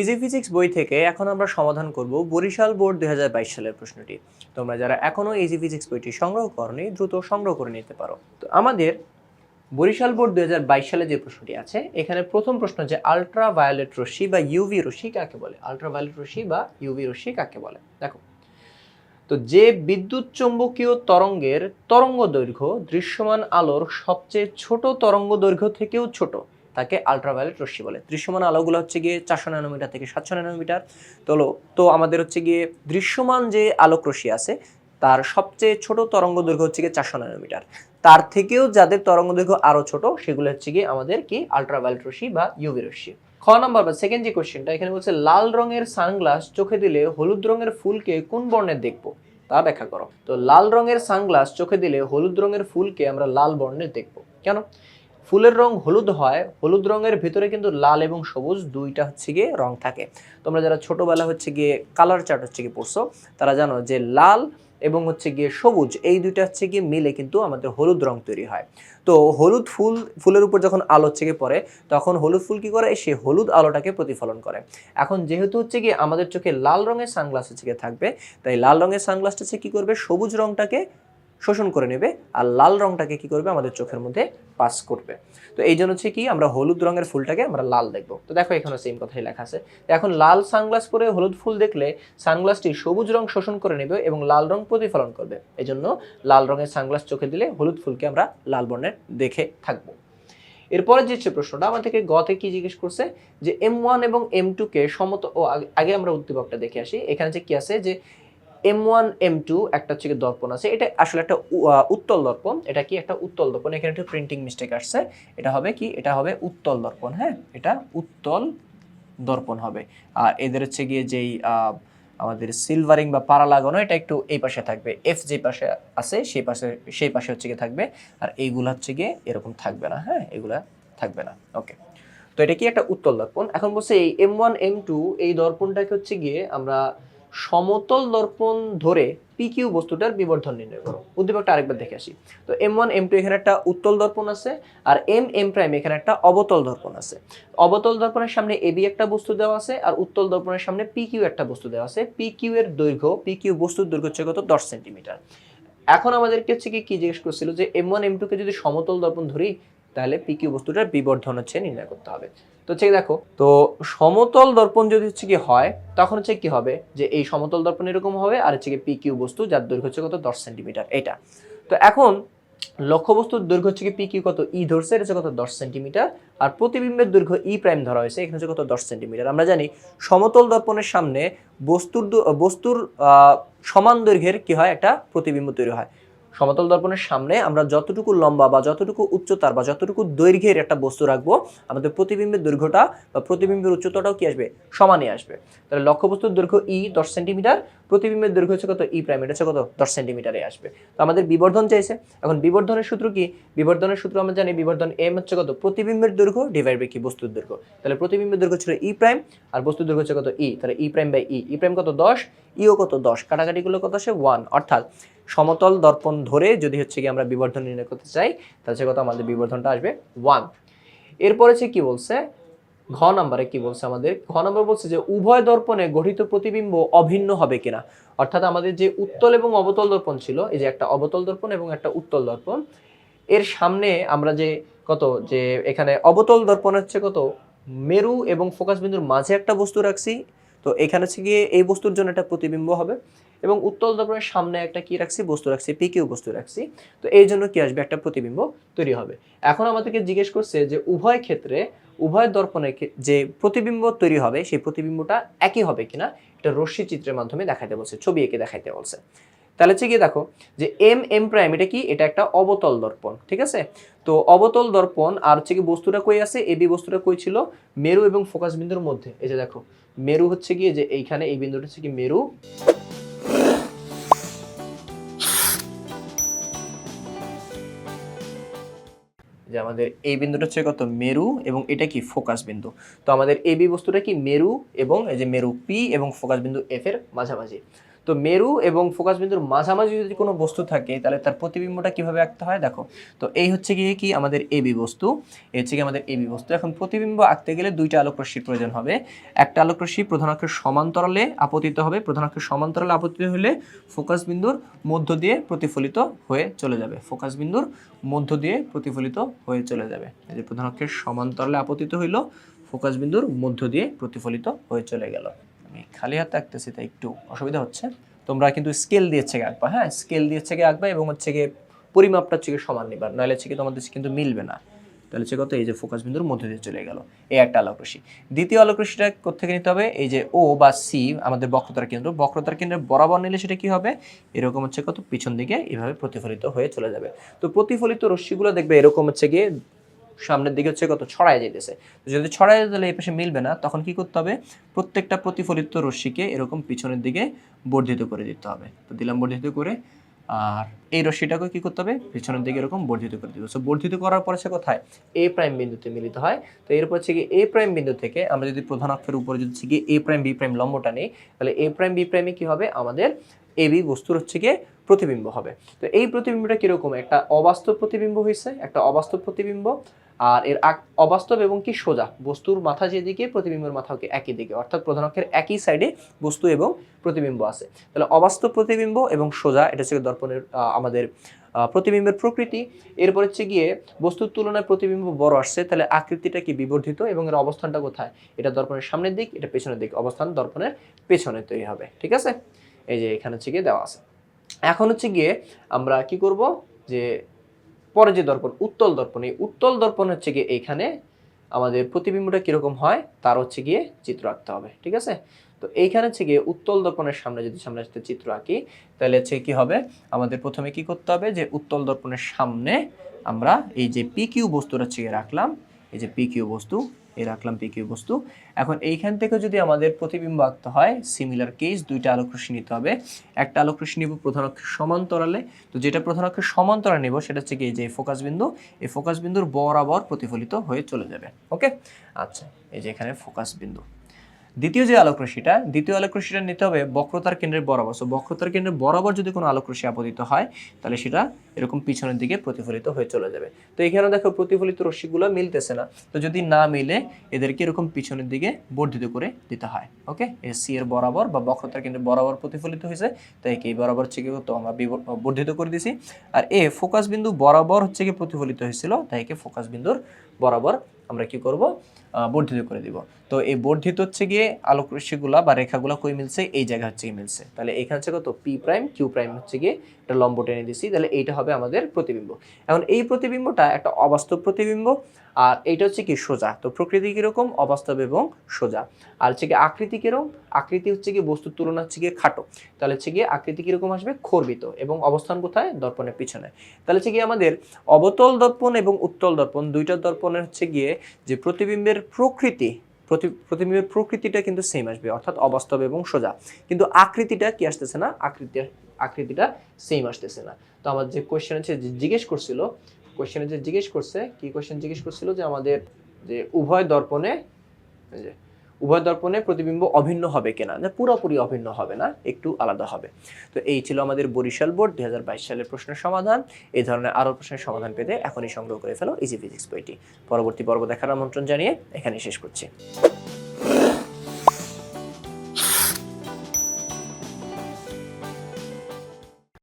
Easy physics বই থেকে এখন আমরা সমাধান করব বরিশাল বোর্ড দুই হাজার বাইশ সালের প্রশ্নটি। তোমরা যারা এখনও ইজি ফিজিক্স বইটি সংগ্রহ করনি, দ্রুত সংগ্রহ করে নিতে পারো। তো আমাদের বরিশাল বোর্ড দুই হাজার বাইশ সালে যে প্রশ্নটি আছে, এখানে প্রথম প্রশ্ন যে আলট্রা ভায়োলেট রশ্মি বা ইউভি রশ্মি কাকে বলে? আলট্রা ভায়োলেট রশ্মি বা ইউভি রশ্মি কাকে বলে? দেখো, তো যে বিদ্যুৎ চৌম্বকীয় তরঙ্গের তরঙ্গ দৈর্ঘ্য দৃশ্যমান আলোর সবচেয়ে ছোট তরঙ্গ দৈর্ঘ্য থেকেও ছোট তাকে আলট্রাভায়োলেট রশ্মি বলে। দৃশ্যমান আলোগুলো হচ্ছে গিয়ে চারশো ন্যানোমিটার থেকে সাতশো ন্যানোমিটার তো তো আমাদের হচ্ছে গিয়ে দৃশ্যমান যে আলোক রশ্মি আছে, তার সবচেয়ে ছোট তরঙ্গ দৈর্ঘ্য হচ্ছে গিয়ে চারশো ন্যানোমিটার তার থেকেও যাদের তরঙ্গ দৈর্ঘ্য আরও ছোট, সেগুলো হচ্ছে গিয়ে আমাদের কি আলট্রাভায়োলেট রশ্মি বা ইউভি রশ্মি। খ নাম্বার বা সেকেন্ড যে কোশ্চেনটা এখানে বলছে, লাল রঙের সানগ্লাস চোখে দিলে হলুদ রঙের ফুলকে কোন বর্ণের দেখব? তা ব্যাখ্যা করো। তো লাল রঙের সানগ্লাস চোখে দিলে হলুদ রঙের ফুলকে আমরা লাল বর্ণের দেখব। কেন? ফুলের রং হলুদ হয়, হলুদ রঙের ভিতরে কিন্তু লাল এবং সবুজ দুইটা হচ্ছে গিয়ে রং থাকে। তোমরা যারা ছোটবেলা হচ্ছে গিয়ে কালার চার্ট হচ্ছে গিয়ে পড়ছো, তারা জানো যে লাল এবং হচ্ছে গিয়ে সবুজ, এই দুইটা হচ্ছে গিয়ে মিলে কিন্তু আমাদের হলুদ রং তৈরি হয়। তো হলুদ ফুল, ফুলের উপর যখন আলো হচ্ছে গিয়ে পড়ে, তখন হলুদ ফুল কি করে? সে হলুদ আলোটাকে প্রতিফলন করে। এখন যেহেতু হচ্ছে গিয়ে আমাদের চোখে লাল রঙের সানগ্লাস হচ্ছে গিয়ে থাকবে, তাই লাল রঙের সানগ্লাসটা হচ্ছে কি করবে? সবুজ রংটাকে শোষণ করে নেবে আর লাল রংটাকে কি করবে? আমাদের চোখের মধ্যে পাস করবে। তো এই জন্য হচ্ছে কি, আমরা হলুদ রঙের ফুলটাকে আমরা লাল দেখব। তো দেখো এখানে সেম কথাই লেখা আছে। এখন লাল সানগ্লাস পরে হলুদ ফুল দেখলে সানগ্লাসটি সবুজ রং শোষণ করে নেবে এবং লাল রং প্রতিফলন করবে। এই জন্য লাল রঙের সানগ্লাস চোখে দিলে হলুদ ফুলকে আমরা লাল বর্ণের দেখে থাকব। এরপরে যে প্রশ্নটা আমাদেরকে গতে কি জিজ্ঞেস করছে যে এম ওয়ান এবং এম টু কে সমত ও আগে আমরা উদ্দীপকটা দেখে আসি। এখানে যে কি আছে? যে এম ওয়ান এম টু একটা হচ্ছে দর্পণ আছে। এটা আসলে একটা উত্তল দর্পণ। এটা কি একটা উত্তল দর্পণ? এখানে একটা প্রিন্টিং মিস্টেক আসছে। এটা হবে কি? এটা হবে উত্তল দর্পণ হ্যাঁ? এটা উত্তল দর্পণ হবে। আর এদের হচ্ছে গিয়ে যেই আমাদের সিলভারিং বা পাড়া লাগানো, এটা একটু এই পাশে থাকবে। এফ যে পাশে আছে সেই পাশে সেই পাশে হচ্ছে গিয়ে থাকবে। আর এইগুলো হচ্ছে গিয়ে এরকম থাকবে না হ্যাঁ? এগুলা থাকবে না। ওকে তো এটা কি একটা উত্তল দর্পণ? এখন বলছে এই এম ওয়ান এম টু এই দর্পণটাকে হচ্ছে গিয়ে আমরা সমতল দর্পণ ধরে পিকিউ বস্তুটার বিবর্ধন নির্ণয় করো। উদ্দীপকটা আরেকবার দেখে আসি। তো এম ওয়ান এম টু এখানে একটা উত্তল দর্পণ আছে আর এম এম প্রাইম এখানে একটা অবতল দর্পণ আছে। অবতল দর্পণের সামনে এবি একটা বস্তু দেওয়া আছে আর উত্তল দর্পণের সামনে পিকিউ একটা বস্তু দেওয়া আছে। পিকিউ এর দৈর্ঘ্য পিকিউ বস্তুর দৈর্ঘ্য হচ্ছে কত? দশ সেন্টিমিটার। এখন আমাদেরকে হচ্ছে কি জিজ্ঞেস করছিল যে এম ওয়ান এম টু কে যদি সমতল দর্পণ ধরি তাহলে পিকিউ বস্তুটার বিবর্ধন হচ্ছে নির্ণয় করতে হবে। তো হচ্ছে দেখো, তো সমতল দর্পণ যদি হচ্ছে কি হয়, তখন হচ্ছে কি হবে? যে এই সমতল দর্পণ এরকম হবে আর হচ্ছে কি পিকিউ বস্তু যার দৈর্ঘ্য হচ্ছে কত? দশ সেন্টিমিটার, এটা। তো এখন লক্ষ্যবস্তুর দৈর্ঘ্য হচ্ছে কি পি কিউ কত? ই ধরছে, এটা হচ্ছে কত? দশ সেন্টিমিটার। আর প্রতিবিম্বের দৈর্ঘ্য ই প্রাইম ধরা হয়েছে, এখানে হচ্ছে কত? দশ সেন্টিমিটার। আমরা জানি সমতল দর্পণের সামনে বস্তুর বস্তুর সমান দৈর্ঘ্যের কি হয়? একটা প্রতিবিম্ব তৈরি হয়। সমতল দর্পণের সামনে আমরা যতটুকু লম্বা বা যতটুকু উচ্চতার বা যতটুকু দৈর্ঘ্যের একটা বস্তু রাখব, আমাদের প্রতিবিম্বের দৈর্ঘ্যটা বা প্রতিবিম্বের উচ্চতাটাও কি আসবে? সমানে আসবে। তাহলে লক্ষ্য লক্ষ্যবস্তুর দৈর্ঘ্য ই দশ সেন্টিমিটার, প্রতিবিম্বের দৈর্ঘ্য হচ্ছে কত? ই প্রাইম এটা হচ্ছে কত? দশ সেন্টিমিটারে আসবে। তো আমাদের বিবর্ধন চাইছে। এখন বিবর্ধনের সূত্র কি? বিবর্ধনের সূত্র আমরা জানি বিবর্ধন এম হচ্ছে কত? প্রতিবিম্বের দৈর্ঘ্য ডিভাইড বাই কি? বস্তুর দৈর্ঘ্য। তাহলে প্রতিবিম্বের দৈর্ঘ্য ছিল ই প্রাইম আর বস্তুর দৈর্ঘ্য হচ্ছে কত? ই তাহলে E prime by E E prime কত? দশ। ইও কত? দশ। কাটাকাটিগুলো কত আসে? ওয়ান অর্থাৎ সমতল দর্পণ ধরে যদি হচ্ছে কি আমরা বিবর্ধন নির্ণয় করতে চাই, তাহলে কত আমাদের বিবর্ধনটা আসবে ওয়ান এরপরে হচ্ছে কি বলছে? ঘ নাম্বারে কি বলছে আমাদের? ঘ নাম্বার বলছে যে উভয় দর্পণে গঠিত প্রতিবিম্ব অভিন্ন হবে কিনা? অর্থাৎ আমাদের যে উত্তল এবং অবতল দর্পণ ছিল, এই যে একটা অবতল দর্পণ এবং একটা উত্তল দর্পণ, এর সামনে আমরা যে কত? যে এখানে অবতল দর্পণ হচ্ছে কত? মেরু এবং ফোকাস বিন্দুর মাঝে একটা বস্তু রাখছি, তো এখানে হচ্ছে গিয়ে এই বস্তুর জন্য একটা প্রতিবিম্ব হবে। এবং উত্তল দর্পণের সামনে একটা কি রাখছি? বস্তু রাখছি পিকিউ বস্তু রাখছি। তো এই জন্য কি আসবে? একটা প্রতিবিম্ব তৈরি হবে। এখন আমাদেরকে জিজ্ঞেস করছে যে উভয় ক্ষেত্রে, উভয় দর্পণে যে প্রতিবিম্ব তৈরি হবে, সেই প্রতিবিম্বটা একই হবে কিনা? এটা রশ্মি চিত্রের মাধ্যমে দেখাইতে বলছে, ছবি এঁকে দেখাইতে বলছে। তাহলে হচ্ছে গিয়ে দেখো যে এম এম প্রাইম এটা কি? এটা একটা অবতল দর্পণ, ঠিক আছে? তো অবতল দর্পণ আর হচ্ছে কি বস্তুটা কই আছে? এ বি বস্তুটা কই ছিল? মেরু এবং ফোকাস বিন্দুর মধ্যে। এই যে দেখো, মেরু হচ্ছে গিয়ে যে এইখানে, এই বিন্দুটা হচ্ছে কি মেরু যে আমাদের এই বিন্দুটা হচ্ছে কত? মেরু এবং এটা কি ফোকাস বিন্দু? তো আমাদের এবি বস্তুটা কি? মেরু এবং এই যে মেরু পি এবং ফোকাস বিন্দু এফ এর মাঝামাঝি। তো মেরু এবং ফোকাস বিন্দুর মাঝামাঝি যদি কোনো বস্তু থাকে, তাহলে তার প্রতিবিম্বটা কীভাবে আঁকতে হয়? দেখো, তো এই হচ্ছে গিয়ে কি? আমাদের এবি বস্তু। এই হচ্ছে কি আমাদের এবি বস্তু। এখন প্রতিবিম্ব আঁকতে গেলে দুইটা আলোক রশ্মির প্রয়োজন হবে। একটা আলোক রশ্মি প্রধান অক্ষের সমান্তরালে আপতিত হবে। প্রধান অক্ষের সমান্তরালে আপতিত হলে ফোকাস বিন্দুর মধ্য দিয়ে প্রতিফলিত হয়ে চলে যাবে। ফোকাস বিন্দুর মধ্য দিয়ে প্রতিফলিত হয়ে চলে যাবে। এই যে প্রধান অক্ষের সমান্তরালে আপতিত হইল, ফোকাস বিন্দুর মধ্য দিয়ে প্রতিফলিত হয়ে চলে গেল। আমি খালি হাতে আঁকতেছি, তাই একটু অসুবিধা হচ্ছে। তোমরা কিন্তু স্কেল দিয়ে গিয়ে আঁকবা হ্যাঁ? স্কেল দিয়ে গিয়ে আঁকবা এবং হচ্ছে গিয়ে পরিমাপটা হচ্ছে গিয়ে সমান নিবা, নাহলে হচ্ছে কি তোমাদের কিন্তু মিলবে না। তাহলে হচ্ছে কত এই যে ফোকাস বিন্দুর মধ্যে দিয়ে চলে গেল, এই একটা আলোক রশ্মি দ্বিতীয় আলোক রশ্মিটা কোথেকে নিতে হবে? এই যে ও বা সি আমাদের বক্রতার কেন্দ্র, বক্রতার কেন্দ্রের বরাবর নিলে সেটা কি হবে? এরকম হচ্ছে কত পিছন দিকে এভাবে প্রতিফলিত হয়ে চলে যাবে। তো প্রতিফলিত রশ্মিগুলো দেখবে এরকম হচ্ছে গিয়ে সামনের দিকে হচ্ছে কত, ছড়ায় যেতেছে যদি ছড়ায় যেতে এই পাশে মিলবে না, তখন কি করতে হবে? প্রত্যেকটা প্রতিফলিত রশ্মিকে এরকম পিছনের দিকে বর্ধিত করে দিতে হবে। তো দিলাম বর্ধিত করে, আর এই রশ্মিটাকে কি করতে হবে? পিছনের দিকে এরকম বর্ধিত করে দিতে সো বর্ধিত করার পরে সে কোথায়? এ প্রাইম বিন্দুতে মিলিত হয়। তো এরপর হচ্ছে কি এ প্রাইম বিন্দু থেকে আমরা যদি প্রধান অক্ষের উপরে যদি গিয়ে এ প্রাইম বি প্রাইম লম্বটা নেই, তাহলে এ প্রাইম বি প্রাইমে কি হবে? আমাদের এ বি বস্তুর হচ্ছে গিয়ে প্রতিবিম্ব হবে। তো এই প্রতিবিম্বটা কীরকম? একটা অবাস্তব প্রতিবিম্ব হয়েছে একটা অবাস্তব প্রতিবিম্ব। আর এর অবাস্তব এবং কি সোজা? বস্তুর মাথা যেদিকে, প্রতিবিম্বের মাথা কি একই দিকে। অর্থাৎ প্রধান অক্ষের একই সাইডে বস্তু এবং প্রতিবিম্ব আছে। তাহলে অবাস্তব প্রতিবিম্ব এবং সোজা, এটা হচ্ছে দর্পণের আমাদের প্রতিবিম্বের প্রকৃতি। এরপর হচ্ছে গিয়ে বস্তুর তুলনায় প্রতিবিম্ব বড় আসছে। তাহলে আকৃতিটা কি বিবর্ধিত এবং এর অবস্থানটা কোথায়? এটা দর্পণের সামনের দিক, এটা পেছনের দিক। অবস্থান দর্পণের পেছনে তৈরি হবে। ঠিক আছে? এই যে এখানে হচ্ছে গিয়ে দেওয়া আছে। এখন হচ্ছে গিয়ে আমরা কি করব? যে পরে যে দর্পণ, উত্তল দর্পণ, এই উত্তল দর্পণ হচ্ছে গিয়ে এইখানে আমাদের প্রতিবিম্বটা কীরকম হয়? তার হচ্ছে গিয়ে চিত্র আঁকতে হবে, ঠিক আছে? তো এইখানে হচ্ছে গিয়ে উত্তল দর্পণের সামনে যদি সামনে আসতে চিত্র আঁকি, তাহলে হচ্ছে কি হবে? আমাদের প্রথমে কি করতে হবে? যে উত্তল দর্পণের সামনে আমরা এই যে পি কিউ বস্তুটা হচ্ছে রাখলাম, এই যে পিকিউ বস্তু এই রাখলাম পি বস্তু। এখন এইখান থেকে যদি আমাদের প্রতিবিম্ব আঁকতে হয় সিমিলার কেস দুইটা আলোক রশ্মি নিতে হবে। একটা আলোক রশ্মি নিব প্রধান অক্ষের সমান্তরালে। তো যেটা প্রধান অক্ষের সমান্তরালে নেব, সেটা হচ্ছে কি যে ফোকাস বিন্দু, এই ফোকাস বিন্দুর বরাবর প্রতিফলিত হয়ে চলে যাবে। ওকে আচ্ছা এই যে এখানে ফোকাস বিন্দু। দ্বিতীয় যে আলোক রশ্মিটা দ্বিতীয় আলোক রশ্মিটা নিতে হবে বক্রতার কেন্দ্রের বরাবর। সো বক্রতার কেন্দ্রের বরাবর যদি কোনো আলোক রশ্মি আপতিত হয়, তাহলে সেটা এরকম পিছনের দিকে প্রতিফলিত হয়ে চলে যাবে। তো এখানে দেখো প্রতিফলিত রশ্মিগুলো মিলতেছে না। তো যদি না মিলে, এদেরকে এরকম পিছনের দিকে বর্ধিত করে দিতে হয়। ওকে সি এর বরাবর বা বক্রতার কেন্দ্রের বরাবর প্রতিফলিত হয়েছে, তাই কি বরাবর হচ্ছে কি তো আমরা বর্ধিত করে দিছি। আর এ ফোকাস বিন্দু বরাবর হচ্ছে কি প্রতিফলিত হয়েছিল, তাই কি ফোকাস বিন্দুর বরাবর আমরা কি করব? বর্ধিত করে দিব। তো এই বর্ধিত হচ্ছে গিয়ে আলোক রশ্মিগুলা বা রেখাগুলা কই মিলছে? এই জায়গা হচ্ছে মিলছে। তাহলে এখানে হচ্ছে কত? পি প্রাইম কিউ প্রাইম হচ্ছে গিয়ে একটা লম্ব টেনে দিছি। তাহলে এইটা হবে আমাদের প্রতিবিম্ব। এখন এই প্রতিবিম্বটা একটা অবাস্তব প্রতিবিম্ব। আর এইটা হচ্ছে কি সোজা। তো প্রকৃতি কীরকম? অবাস্তব এবং সোজা। আর হচ্ছে কি আকৃতি কীরকম? আকৃতি হচ্ছে কি বস্তুর তুলনা হচ্ছে গিয়ে খাটো। তাহলে হচ্ছে গিয়ে আকৃতি কীরকম আসবে? খর্বিত এবং অবস্থান কোথায়? দর্পণের পিছনে। তাহলে হচ্ছে গিয়ে আমাদের অবতল দর্পণ এবং উত্তল দর্পণ দুইটা দর্পণের হচ্ছে গিয়ে যে প্রতিবিম্বের প্রকৃতি, প্রতি, প্রতিবিম্বের প্রকৃতিটা কিন্তু সেম আসবে। অর্থাৎ অবাস্তব এবং সোজা। কিন্তু আকৃতিটা কি আসতেছে না? আকৃতি, আকৃতিটা সেম আসতেছে না। তো আমার যে কোয়েশ্চেন আছে জিজ্ঞেস করছিল কোয়েশ্চেনে যে জিজ্ঞেস করছে, কি কোয়েশ্চেন জিজ্ঞেস করছিল যে আমাদের যে উভয় দর্পণে যে উভয় দর্পণে প্রতিবিম্ব অভিন্ন হবে কিনা? না, পুরোপুরি অভিন্ন হবে না, একটু আলাদা হবে। তো এই ছিল আমাদের বরিশাল বোর্ড দুই হাজার বাইশ সালের প্রশ্নের সমাধান। এই ধরনের আরও প্রশ্নের সমাধান পেতে এখনই সংগ্রহ করে ফেলো ইজি ফিজিক্স বইটি। পরবর্তী পর্ব দেখার আমন্ত্রণ জানিয়ে এখানে শেষ করছি।